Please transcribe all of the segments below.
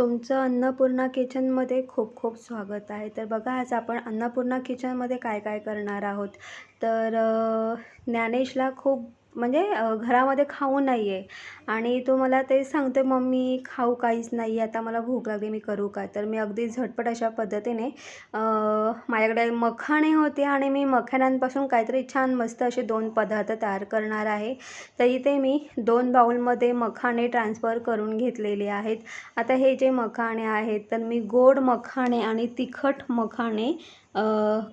तुमचं अन्नपूर्णा किचनमध्ये खूप खूप स्वागत आहे. तर बघा आज आपण अन्नपूर्णा किचनमध्ये काय काय करणार आहोत? तर ज्ञानेशला खूप म्हणजे घरामध्ये खाऊ नाही आहे आणि तो मला ते सांगतो मम्मी खाऊ काहीच नाही आहे आता मला भूक लागली मी करू काय तर मी अगदी झटपट अशा पद्धतीने माझ्याकडे मखाणे होते आणि मी मखाण्यांपासून काहीतरी छान मस्त असे दोन पदार्थ तयार करणार आहे. तर इथे मी दोन बाऊलमध्ये मखाणे ट्रान्सफर करून घेतलेले आहेत. आता हे जे मखाणे आहेत तर मी गोड मखाणे आणि तिखट मखाणे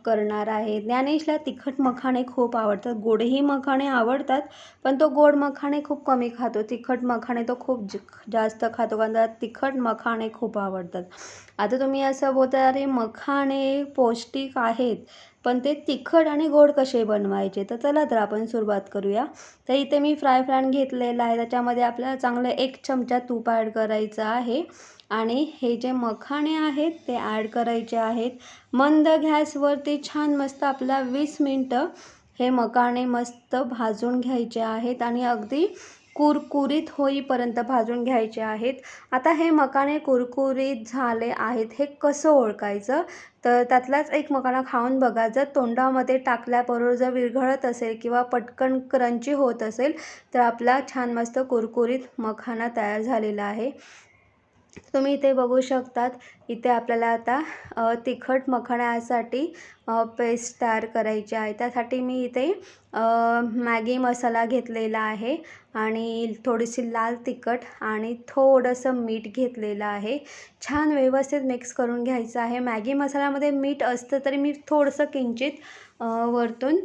करणार आहे. ज्ञानेशला तिखट मखाणे खूप आवडतात. गोडही मखाणे आवडतात पण तो गोड मखाणे खूप कमी खातो. तिखट मखाणे तो खूप जास्त खातो कारण त्याला तिखट मखाणे खूप आवडतात. आता तुम्ही असं बोलता अरे मखाणे पौष्टिक आहेत पण ते तिखट आणि गोड कसे बनवायचे? तर चला तर आपण सुरुवात करूया. तर इथे मी फ्राय फ्रॅन घेतलेला आहे. त्याच्यामध्ये आपल्याला चांगलं एक चमचा तूप ॲड करायचं आहे. आणि हे जे मखाणे आहेत ते ॲड करायचे आहेत. मंद गॅसवरती छान मस्त आपला वीस मिनटं हे मखाणे मस्त भाजून घ्यायचे आहेत आणि अगदी कुरकुरीत होईपर्यंत भाजून घ्यायचे आहेत. आता हे मखाणे कुरकुरीत झाले आहेत हे कसं ओळखायचं? तर त्यातलाच एक मखाणा खाऊन बघा. जर तोंडामध्ये टाकल्याबरोबर जर विरघळत असेल किंवा पटकन क्रंची होत असेल तर आपला छान मस्त कुरकुरीत मखाना तयार झालेला आहे. तुम्ही इथे बघू शकतात इथे आपल्याला आता तिखट मखण्यासाठी पेस्ट तयार करायची आहे. त्यासाठी मी इथे मॅगी मसाला घेतलेला आहे आणि थोडीशी लाल तिखट आणि थोडंसं मीठ घेतलेलं आहे. छान व्यवस्थित मिक्स करून घ्यायचं आहे. मॅगी मसाल्यामध्ये मीठ असतं तरी मी थोडंसं किंचित वरतून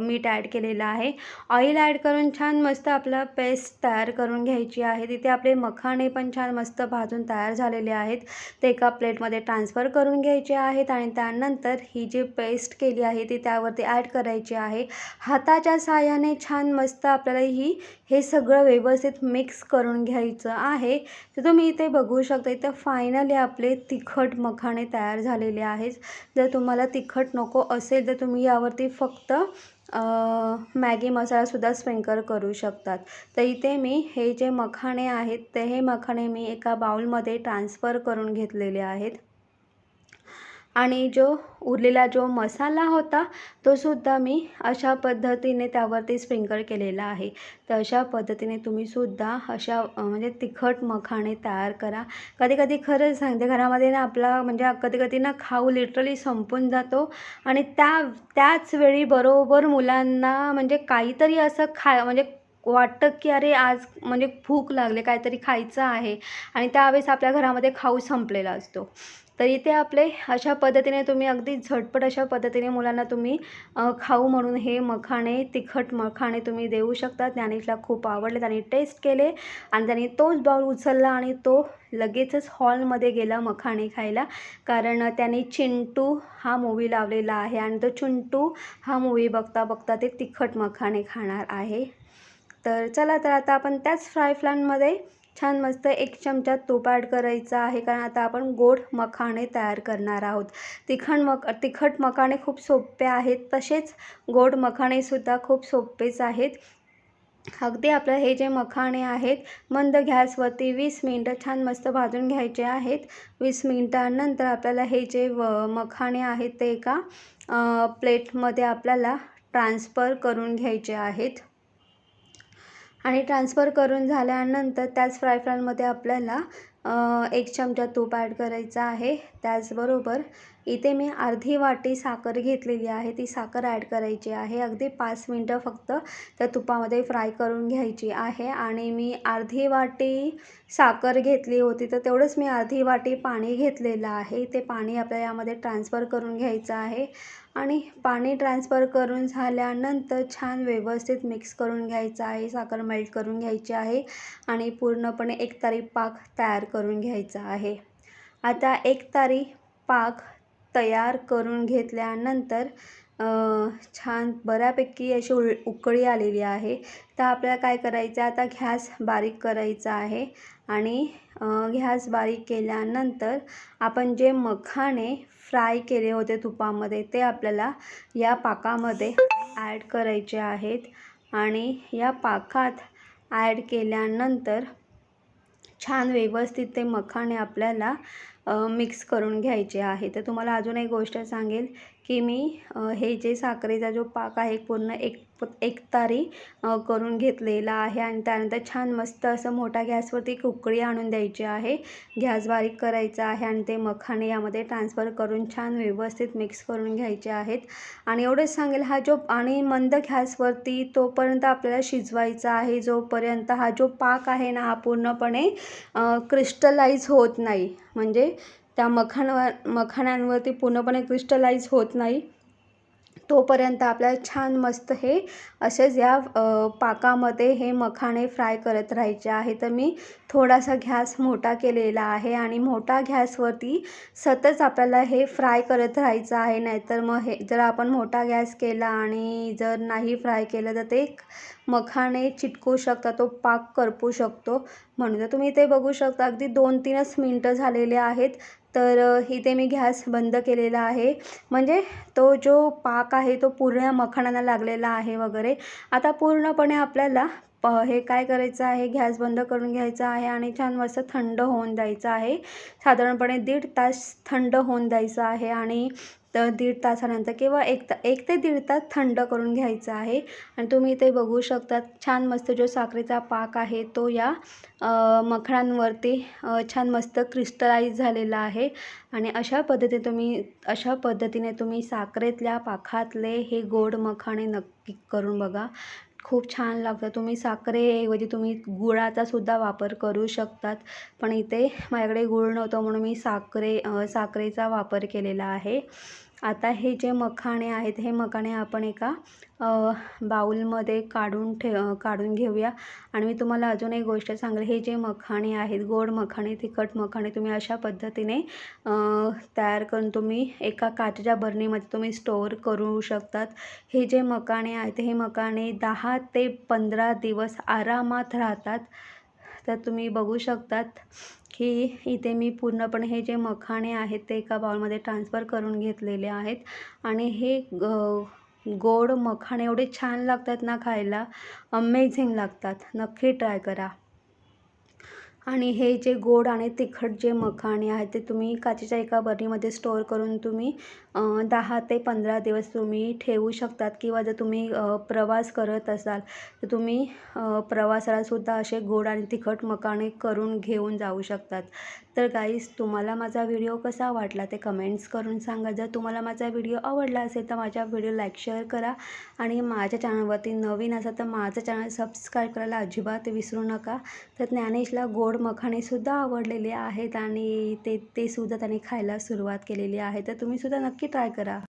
मीठ ॲड केलेलं आहे. ऑइल ॲड करून छान मस्त आपला पेस्ट तयार करून घ्यायची आहे. तिथे आपले मखाणे पण छान मस्त भाजून तयार झालेले आहेत. ते एका प्लेटमध्ये ट्रान्सफर करून घ्यायचे आहेत आणि त्यानंतर ही जी पेस्ट केली आहे ती त्यावरती ॲड करायची आहे. हाताच्या साहाय्याने छान मस्त आपल्याला ही हे सगळं व्यवस्थित मिक्स करून घ्यायचं आहे. तर तुम्ही इथे बघू शकता इथं फायनली आपले तिखट मखाणे तयार झालेले आहेत. जर तुम्हाला तिखट नको असेल तर तुम्ही यावरती फक्त मॅगी मसालासुद्धा स्प्रिंकल करू शकतात. तर इथे मी हे जे मखाणे आहेत ते हे मखाणे मी एका बाउलमध्ये ट्रान्सफर करून घेतलेले आहेत. आणि जो उरलेला जो मसाला होता तो सुद्धा मी अशा पद्धतीने त्यावरती स्प्रिंकल केलेला आहे. तर अशा पद्धतीने तुम्हीसुद्धा अशा म्हणजे तिखट मखाणे तयार करा. कधी कधी खरंच सांगते घरामध्ये ना आपला म्हणजे कधी कधी ना खाऊ लिटरली संपून जातो. आणि त्या त्याच वेळी बरोबर मुलांना म्हणजे काहीतरी असं खा म्हणजे वाटतं की अरे आज म्हणजे भूक लागले काहीतरी खायचं आहे. आणि त्यावेळेस आपल्या घरामध्ये खाऊ संपलेला असतो. तर इथे आपले अशा पद्धतीने तुम्ही अगदी झटपट अशा पद्धतीने मुलांना तुम्ही खाऊ म्हणून हे मखाणे तिखट मखाणे तुम्ही देऊ शकता. ज्ञानेशला खूप आवडले त्याने टेस्ट केले आणि त्याने तोच बाउल उचलला आणि तो लगेचच हॉलमध्ये गेला मखाणे खायला. कारण त्याने चिंटू हा मूवी लावलेला आहे आणि तो चिंटू हा मूवी बघता बघता ते तिखट मखाणे खाणार आहे. तर चला तर आता आपण त्याच फ्राय फ्लॅनमध्ये छान मस्त एक चमचा तूप ॲड करायचा आहे. कारण आता आपण गोड मखाणे तयार करणार आहोत. तिखट मक तिखट मखाणे खूप सोपे आहेत. तसेच गोड मखाणेसुद्धा खूप सोपेच आहेत. अगदी आपलं हे जे मखाणे आहेत मंद गॅसवरती वीस मिनटं छान मस्त भाजून घ्यायचे आहेत. वीस मिनटानंतर आपल्याला हे जे व मखाणे आहेत ते एका प्लेटमध्ये आपल्याला ट्रान्सफर करून घ्यायचे आहेत. आणि ट्रान्सफर करून झाल्यानंतर त्याच फ्राय पॅनमध्ये आपल्याला एक चमचा तूप ॲड करायचा आहे. त्याचबरोबर इथे मी अर्धी वाटी साखर घेतलेली आहे. ती साखर ॲड करायची आहे. अगदी पाच मिनटं फक्त त्या तुपामध्ये फ्राय करून घ्यायची आहे. आणि मी अर्धी वाटी साखर घेतली होती तर तेवढंच मी अर्धी वाटी पाणी घेतलेलं आहे. ते पाणी आपल्याला यामध्ये ट्रान्सफर करून घ्यायचं आहे. आणि पाणी ट्रान्सफर करून झाल्यानंतर छान व्यवस्थित मिक्स करून घ्यायचं आहे साखर मेल्ट करून घ्यायची आहे आणि पूर्णपणे एकतारी पाक तयार करून घ्यायचा आहे. आता एकतारी पाक तयार करून घेतल्यानंतर छान बऱ्यापैकी अशी उल उकळी आलेली आहे. तर आपल्याला काय करायचं आहे? आता घॅस बारीक करायचा आहे आणि घॅस बारीक केल्यानंतर आपण जे मखाणे फ्राय केले होते तुपामध्ये ते आपल्याला या पाकामध्ये ॲड करायचे आहेत. आणि या पाकात ॲड केल्यानंतर छान व्यवस्थित ते मखाणे आपल्याला मिक्स करून घ्यायचे आहे. तर तुम्हाला अजून एक गोष्ट सांगेल की मी हे जे साखरेचा जो पाक आहे पूर्ण एक एकतारी करून घेतलेला आहे आणि त्यानंतर छान मस्त असं मोठ्या गॅसवरती कुकडी आणून द्यायची आहे. गॅस बारीक करायचा आहे आणि ते मखाणे यामध्ये ट्रान्सफर करून छान व्यवस्थित मिक्स करून घ्यायचे आहेत. आणि एवढंच सांगेल हा जो आणि मंद गॅसवरती तोपर्यंत आपल्याला शिजवायचा आहे जोपर्यंत हा जो पाक आहे ना हा पूर्णपणे क्रिस्टलाइज होत नाही. म्हणजे त्या मखाणवर मखाण्यांवरती पूर्णपणे क्रिस्टलाइज होत नाही. तोपर्यंत आपल्याला छान मस्त हे असेच या पाकामध्ये हे मखाणे फ्राय करत राहायचे आहे. तर मी थोडासा घॅस मोठा केलेला आहे आणि मोठा गॅसवरती सतत आपल्याला हे फ्राय करत राहायचं आहे. नाहीतर मग हे जर आपण मोठा गॅस केला आणि जर नाही फ्राय केलं तर ते मखाणे चिटकू शकता तो पाक करपू शकतो. म्हणून तर तुम्ही ते बघू शकता अगदी दोन तीनच मिनटं झालेले आहेत. तर इथे मी गॅस बंद केलेला आहे. म्हणजे तो जो पाक आहे तो पूर्ण मखाणांना लागलेला आहे वगैरे. आता पूर्णपणे आपल्याला प हे काय करायचं आहे? गॅस बंद करून घ्यायचा आहे आणि छान मस्त थंड होऊन द्यायचं आहे. साधारणपणे दीड तास थंड होऊन द्यायचं आहे आणि तर दीड तासानंतर किंवा एक ता एक ते दीड तास थंड करून घ्यायचं आहे. आणि तुम्ही इथे बघू शकता छान मस्त जो साखरेचा पाक आहे तो या मखणांवरती छान मस्त क्रिस्टलाइज झालेला आहे. आणि अशा पद्धतीने तुम्ही अशा पद्धतीने तुम्ही साखरेतल्या पाखातले हे गोड मखाणे नक्की करून बघा. खूप छान लागतं. तुम्ही साखरेऐवजी तुम्ही गुळाचासुद्धा वापर करू शकतात. पण इथे माझ्याकडे गुळ नव्हतं म्हणून मी साखरे साखरेचा वापर केलेला आहे. आता हे जे मखाणे आहेत हे मखाणे आपण एका बाऊलमध्ये काढून ठे काढून घेऊया. आणि मी तुम्हाला अजून एक गोष्ट सांगेल. हे जे मखाणे आहेत गोड मखाणे तिखट मखाणे तुम्ही अशा पद्धतीने तयार करून तुम्ही एका काचेच्या बरणीमध्ये तुम्ही स्टोअर करू शकतात. हे जे मखाणे आहेत हे मखाणे दहा ते पंधरा दिवस आरामात राहतात. तर तुम्ही बघू शकतात की इथे मी पूर्णपणे हे जे मखाणे आहेत ते एका बाउलमध्ये ट्रान्सफर करून घेतलेले आहेत. आणि हे गोड मखाणे एवढे छान लागतात ना खायला. अमेझिंग लागतात. नक्की ट्राय करा. आणि हे जे गोड आणि तिखट जे मखाणे आहेत ते तुम्ही काचेच्या एका बरणीमध्ये स्टोअर करून तुम्ही दहा ते पंधरा दिवस तुम्ही ठेवू शकतात किंवा जर तुम्ही प्रवास करत असाल तर तुम्ही प्रवासालासुद्धा असे गोड आणि तिखट मखाणे करून घेऊन जाऊ शकतात. तर गाईस तुम्हाला माझा व्हिडिओ कसा वाटला ते कमेंट्स करून सांगा. जर तुम्हाला माझा व्हिडिओ आवडला असेल तर माझ्या व्हिडिओ लाईक शेअर करा आणि माझ्या चॅनलवरती नवीन असाल तर माझं चॅनल सबस्क्राईब करायला अजिबात विसरू नका. तर ज्ञानेशला गोड मखाणेसुद्धा आवडलेले आहेत आणि ते ते सुद्धा त्याने खायला सुरुवात केलेली आहे. तर तुम्हीसुद्धा नक्की ट्राय करा.